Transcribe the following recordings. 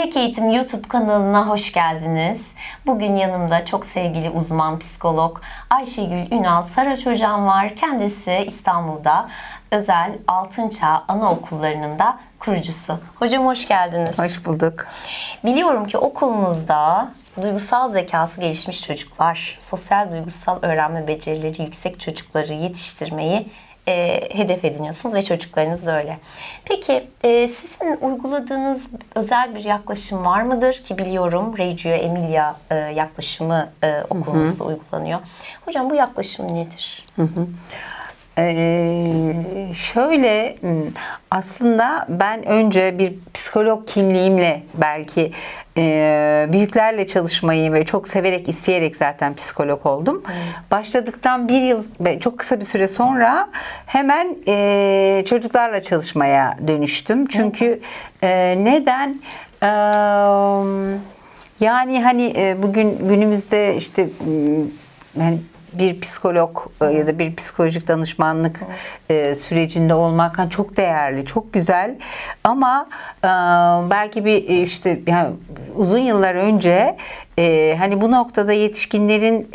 Yemek Eğitim YouTube kanalına hoş geldiniz. Bugün yanımda çok sevgili uzman psikolog Ayşegül Ünal Saraç hocam var. Kendisi İstanbul'da özel Altınçağ Anaokullarının da kurucusu. Hocam hoş geldiniz. Hoş bulduk. Biliyorum ki okulunuzda duygusal zekası gelişmiş çocuklar, sosyal duygusal öğrenme becerileri yüksek çocukları yetiştirmeyi e, hedef ediniyorsunuz ve çocuklarınız öyle. Peki e, sizin uyguladığınız özel bir yaklaşım var mıdır ki biliyorum Reggio Emilia e, yaklaşımı e, okulunuzda uygulanıyor. Hocam bu yaklaşım nedir? Ee, şöyle aslında ben önce bir psikolog kimliğimle belki e, büyüklerle çalışmayı ve çok severek isteyerek zaten psikolog oldum. Başladıktan bir yıl çok kısa bir süre sonra hemen e, çocuklarla çalışmaya dönüştüm. Çünkü e, neden? E, yani hani e, bugün günümüzde işte m, yani bir psikolog e, ya da bir psikolojik danışmanlık e, sürecinde olmak çok değerli, çok güzel. Ama e, belki bir e, işte yani uzun yıllar önce hani bu noktada yetişkinlerin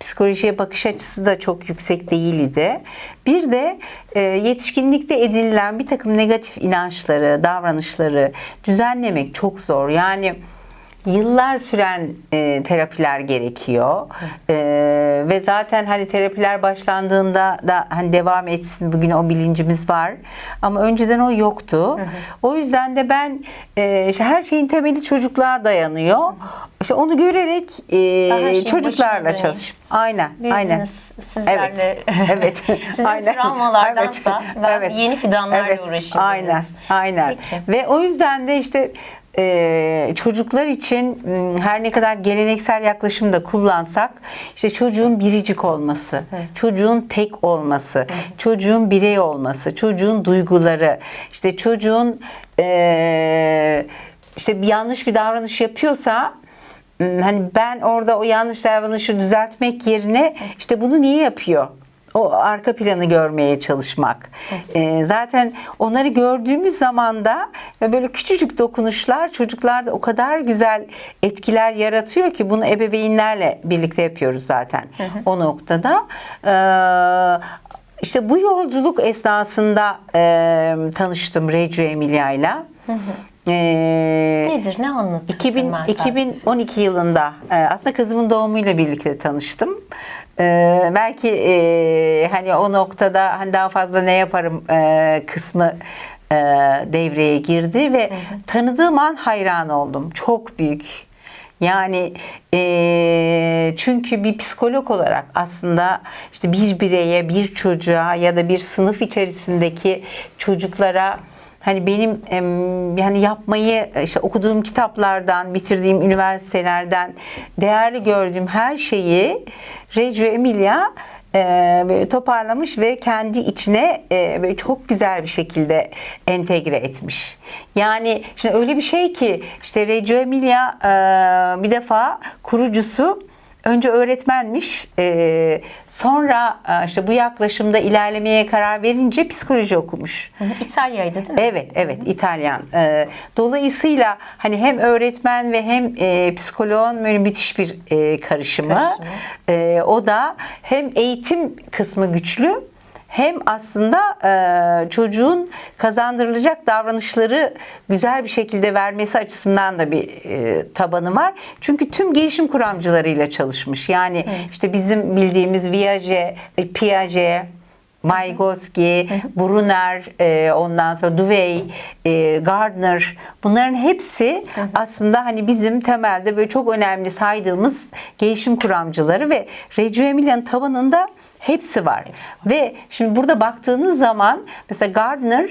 psikolojiye bakış açısı da çok yüksek değildi. Bir de yetişkinlikte edinilen bir takım negatif inançları, davranışları düzenlemek çok zor. Yani yıllar süren e, terapiler gerekiyor E, ve zaten hani terapiler başlandığında da hani devam etsin bugün o bilincimiz var ama önceden o yoktu. O yüzden de ben e, işte her şeyin temeli çocukluğa dayanıyor. İşte onu görerek e, başına çocuklarla döneyim. çalış. Aynen, aynen. Büyüdünüz sizlerle. Evet, evet. Sizin Aynen. travmalardansa Evet, ben evet. yeni fidanlarla Evet, uğraşayım Aynen, dediniz. aynen. Peki. Ve o yüzden de işte e, çocuklar için m, her ne kadar geleneksel yaklaşım da kullansak işte çocuğun biricik olması, çocuğun tek olması, çocuğun birey olması, çocuğun duyguları, işte çocuğun e, işte bir yanlış bir davranış yapıyorsa m, hani ben orada o yanlış davranışı düzeltmek yerine işte bunu niye yapıyor? O arka planı görmeye çalışmak. Ee, zaten onları gördüğümüz zaman da böyle küçücük dokunuşlar çocuklarda o kadar güzel etkiler yaratıyor ki bunu ebeveynlerle birlikte yapıyoruz zaten o noktada. Ee, işte bu yolculuk esnasında e, tanıştım Reggio Emilia'yla. Ee, Nedir? Ne anlatır? 2000, temel felsefesi? 2012 yılında e, aslında kızımın doğumuyla birlikte tanıştım. E, belki e, hani o noktada hani daha fazla ne yaparım e, kısmı e, devreye girdi ve tanıdığım an hayran oldum. Çok büyük. Yani e, çünkü bir psikolog olarak aslında işte bir bireye, bir çocuğa ya da bir sınıf içerisindeki çocuklara hani benim yani yapmayı işte okuduğum kitaplardan, bitirdiğim üniversitelerden değerli gördüğüm her şeyi Reggio Emilia e, toparlamış ve kendi içine e, böyle çok güzel bir şekilde entegre etmiş. Yani şimdi öyle bir şey ki işte Reggio Emilia e, bir defa kurucusu önce öğretmenmiş. e, sonra e, işte bu yaklaşımda ilerlemeye karar verince psikoloji okumuş. İtalya'ydı değil mi? Evet, evet İtalyan. Ee, dolayısıyla hani hem öğretmen ve hem e, psikoloğun böyle müthiş bir e, karışımı. Karışımı. O da hem eğitim kısmı güçlü hem aslında e, çocuğun kazandırılacak davranışları güzel bir şekilde vermesi açısından da bir e, tabanı var. Çünkü tüm gelişim kuramcılarıyla çalışmış. Yani işte bizim bildiğimiz Piaget, Piaget Vygotsky, Brunner, e, ondan sonra Duvey, e, Gardner bunların hepsi aslında hani bizim temelde böyle çok önemli saydığımız gelişim kuramcıları ve Reggio Emilia'nın tabanında hepsi var. Ve şimdi burada baktığınız zaman mesela Gardner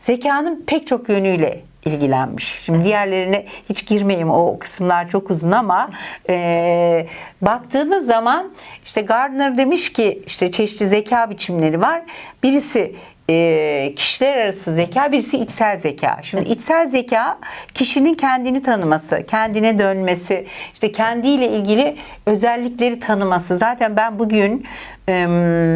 zekanın pek çok yönüyle ilgilenmiş. Şimdi diğerlerine hiç girmeyeyim o kısımlar çok uzun ama e, baktığımız zaman işte Gardner demiş ki işte çeşitli zeka biçimleri var. Birisi e, kişiler arası zeka, birisi içsel zeka. Şimdi içsel zeka kişinin kendini tanıması, kendine dönmesi, işte kendiyle ilgili özellikleri tanıması. Zaten ben bugün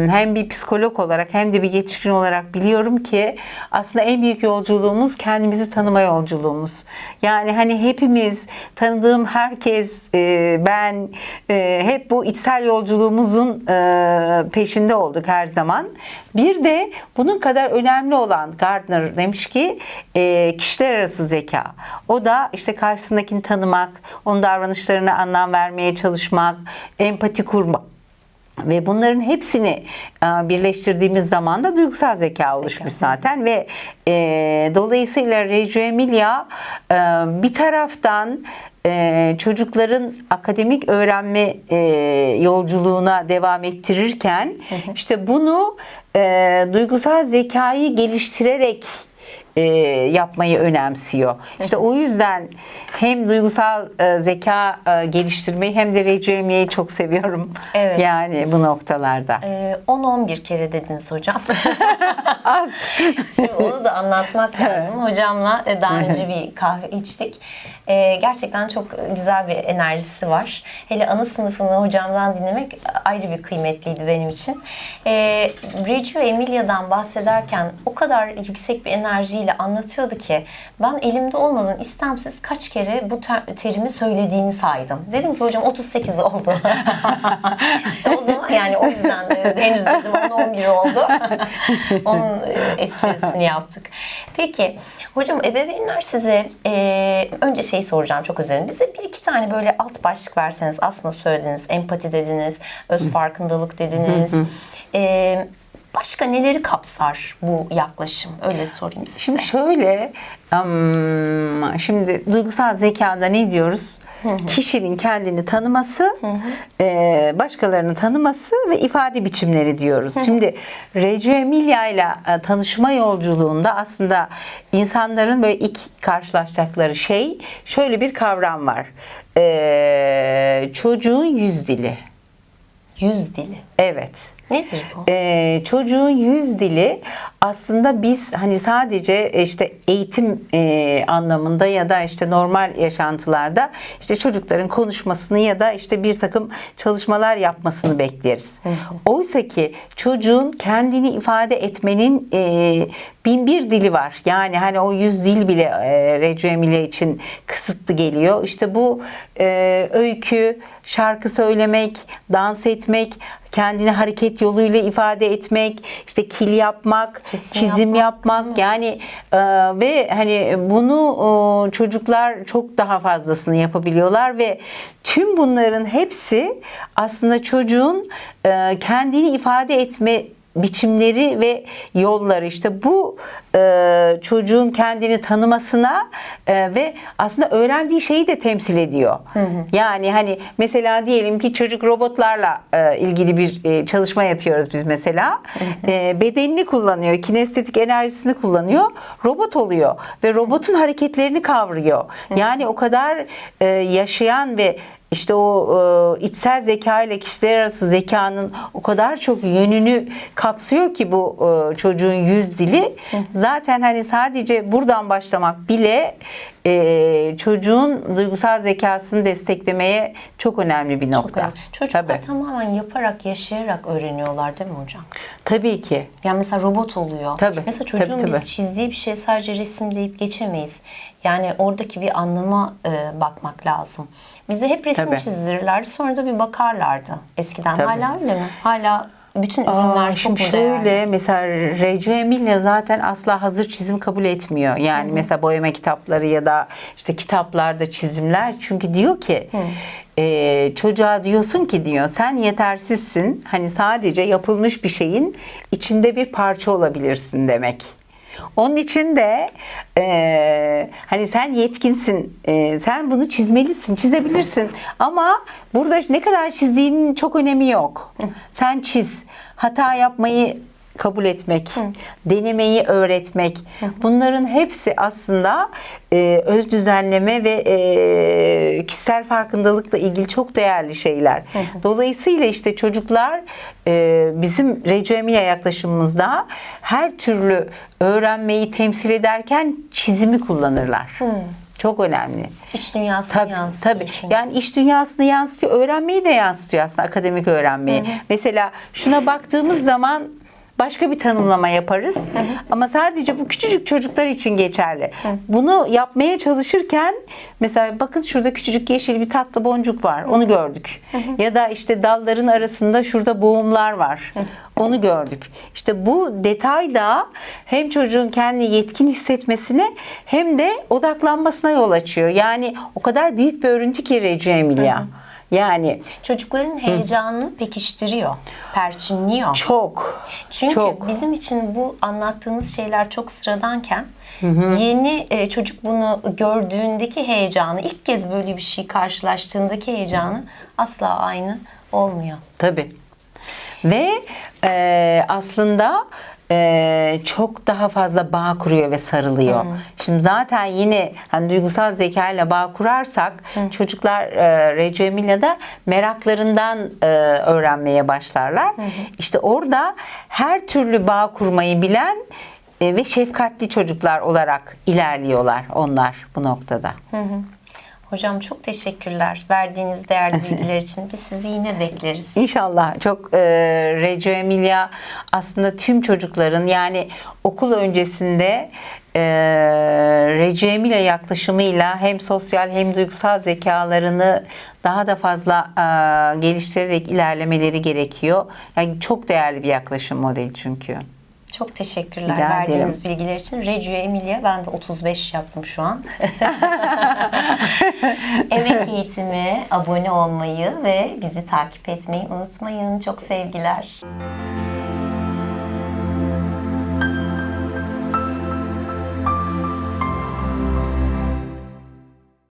hem bir psikolog olarak hem de bir yetişkin olarak biliyorum ki aslında en büyük yolculuğumuz kendimizi tanıma yolculuğumuz. Yani hani hepimiz tanıdığım herkes e, ben e, hep bu içsel yolculuğumuzun e, peşinde olduk her zaman. Bir de bunun kadar önemli olan Gardner demiş ki kişiler arası zeka. O da işte karşısındakini tanımak, onun davranışlarına anlam vermeye çalışmak, empati kurmak. Ve bunların hepsini e, birleştirdiğimiz zaman da duygusal zeka oluşmuş zaten. Ve e, dolayısıyla Reggio Emilia e, bir taraftan e, çocukların akademik öğrenme e, yolculuğuna devam ettirirken işte bunu e, duygusal zekayı geliştirerek e, yapmayı önemsiyor. İşte o yüzden hem duygusal e, zeka e, geliştirmeyi hem de Emilia'yı çok seviyorum. Evet. Yani bu noktalarda. Ee, 10-11 kere dediniz hocam. Az. Şimdi onu da anlatmak lazım. Hocamla e, daha önce bir kahve içtik. Ee, gerçekten çok güzel bir enerjisi var. Hele ana sınıfını hocamdan dinlemek ayrı bir kıymetliydi benim için. Ee, Reggio Emilia'dan bahsederken o kadar yüksek bir enerjiyle anlatıyordu ki ben elimde olmadan istemsiz kaç kere bu ter- terimi söylediğini saydım. Dedim ki hocam 38 oldu. işte o zaman yani o yüzden e, henüz dedim 10-11 oldu. Onun e, esprisini yaptık. Peki hocam ebeveynler size e, önce şeyi soracağım çok üzerine. Bize bir iki tane böyle alt başlık verseniz aslında söylediniz. Empati dediniz, öz farkındalık dediniz. E, başka neleri kapsar bu yaklaşım? Öyle sorayım size. Şimdi şöyle, şimdi duygusal zekada ne diyoruz? Kişinin kendini tanıması, e, başkalarını tanıması ve ifade biçimleri diyoruz. Şimdi Reggio Emilia ile e, tanışma yolculuğunda aslında insanların böyle ilk karşılaşacakları şey şöyle bir kavram var. E, çocuğun yüz dili. Yüz dili. Evet. Nedir bu? Ee, çocuğun yüz dili aslında biz hani sadece işte eğitim e, anlamında ya da işte normal yaşantılarda işte çocukların konuşmasını ya da işte bir takım çalışmalar yapmasını bekleriz. Oysa ki çocuğun kendini ifade etmenin e, bin bir dili var. Yani hani o yüz dil bile e, Reggio Emilia için kısıtlı geliyor. İşte bu e, öykü, şarkı söylemek, dans etmek, kendini hareket yoluyla ifade etmek, işte kil yapmak, Resim çizim yapmak, yapmak, yani e, ve hani bunu e, çocuklar çok daha fazlasını yapabiliyorlar ve tüm bunların hepsi aslında çocuğun e, kendini ifade etme biçimleri ve yolları işte bu e, çocuğun kendini tanımasına e, ve aslında öğrendiği şeyi de temsil ediyor. Yani hani mesela diyelim ki çocuk robotlarla e, ilgili bir e, çalışma yapıyoruz biz mesela. E, bedenini kullanıyor, kinestetik enerjisini kullanıyor, robot oluyor ve robotun hareketlerini kavruyor. Yani o kadar e, yaşayan ve işte o e, içsel zeka ile kişiler arası zekanın o kadar çok yönünü kapsıyor ki bu e, çocuğun yüz dili. Zaten hani sadece buradan başlamak bile e, çocuğun duygusal zekasını desteklemeye çok önemli bir nokta. Çok önemli. Çocuklar Tabii. tamamen yaparak, yaşayarak öğreniyorlar değil mi hocam? Tabii ki. Yani mesela robot oluyor. Tabii, Mesela çocuğun tabii, tabii. biz çizdiği bir şey sadece resimleyip geçemeyiz. Yani oradaki bir anlama e, bakmak lazım. Bize hep resim Tabii. çizdirirlerdi sonra da bir bakarlardı eskiden. Tabii. Hala öyle mi? Hala bütün ürünler Aa, çok şimdi şöyle değerli? mesela Reggio Emilia zaten asla hazır çizim kabul etmiyor. Yani mesela boyama kitapları ya da işte kitaplarda çizimler çünkü diyor ki e, çocuğa diyorsun ki diyor sen yetersizsin. Hani sadece yapılmış bir şeyin içinde bir parça olabilirsin demek. Onun için de e, hani sen yetkinsin, e, sen bunu çizmelisin, çizebilirsin. Ama burada ne kadar çizdiğinin çok önemi yok. Sen çiz. Hata yapmayı kabul etmek, denemeyi öğretmek. Bunların hepsi aslında e, öz düzenleme ve e, kişisel farkındalıkla ilgili çok değerli şeyler. Dolayısıyla işte çocuklar e, bizim Emilia yaklaşımımızda her türlü öğrenmeyi temsil ederken çizimi kullanırlar. Çok önemli. İç dünyasını Tabii, yansıtıyor tabii. çünkü. Yani iş dünyasını yansıtıyor, öğrenmeyi de yansıtıyor aslında akademik öğrenmeyi. Mesela şuna baktığımız zaman başka bir tanımlama yaparız. Ama sadece bu küçücük çocuklar için geçerli. Bunu yapmaya çalışırken mesela bakın şurada küçücük yeşil bir tatlı boncuk var. Onu gördük. Ya da işte dalların arasında şurada boğumlar var. Onu gördük. İşte bu detay da hem çocuğun kendi yetkin hissetmesine hem de odaklanmasına yol açıyor. Yani o kadar büyük bir örüntü ki Reggio Emilia. Yani Çocukların heyecanını pekiştiriyor, perçinliyor. çok Çünkü çok. bizim için bu anlattığınız şeyler çok sıradanken yeni e, çocuk bunu gördüğündeki heyecanı, ilk kez böyle bir şey karşılaştığındaki heyecanı asla aynı olmuyor. Tabii. Ve e, aslında e, çok daha fazla bağ kuruyor ve sarılıyor. Şimdi zaten yine hani duygusal zeka ile bağ kurarsak çocuklar e, Reggio Emilia'da meraklarından e, öğrenmeye başlarlar. İşte orada her türlü bağ kurmayı bilen e, ve şefkatli çocuklar olarak ilerliyorlar onlar bu noktada. Hocam çok teşekkürler verdiğiniz değerli bilgiler için. Biz sizi yine bekleriz. İnşallah çok e, Reggio Emilia aslında tüm çocukların yani okul öncesinde e, Reggio Emilia yaklaşımıyla hem sosyal hem duygusal zekalarını daha da fazla e, geliştirerek ilerlemeleri gerekiyor. Yani çok değerli bir yaklaşım modeli çünkü. Çok teşekkürler Rica verdiğiniz bilgiler için. Reggio Emilia ben de 35 yaptım şu an. Emek eğitimi abone olmayı ve bizi takip etmeyi unutmayın. Çok sevgiler.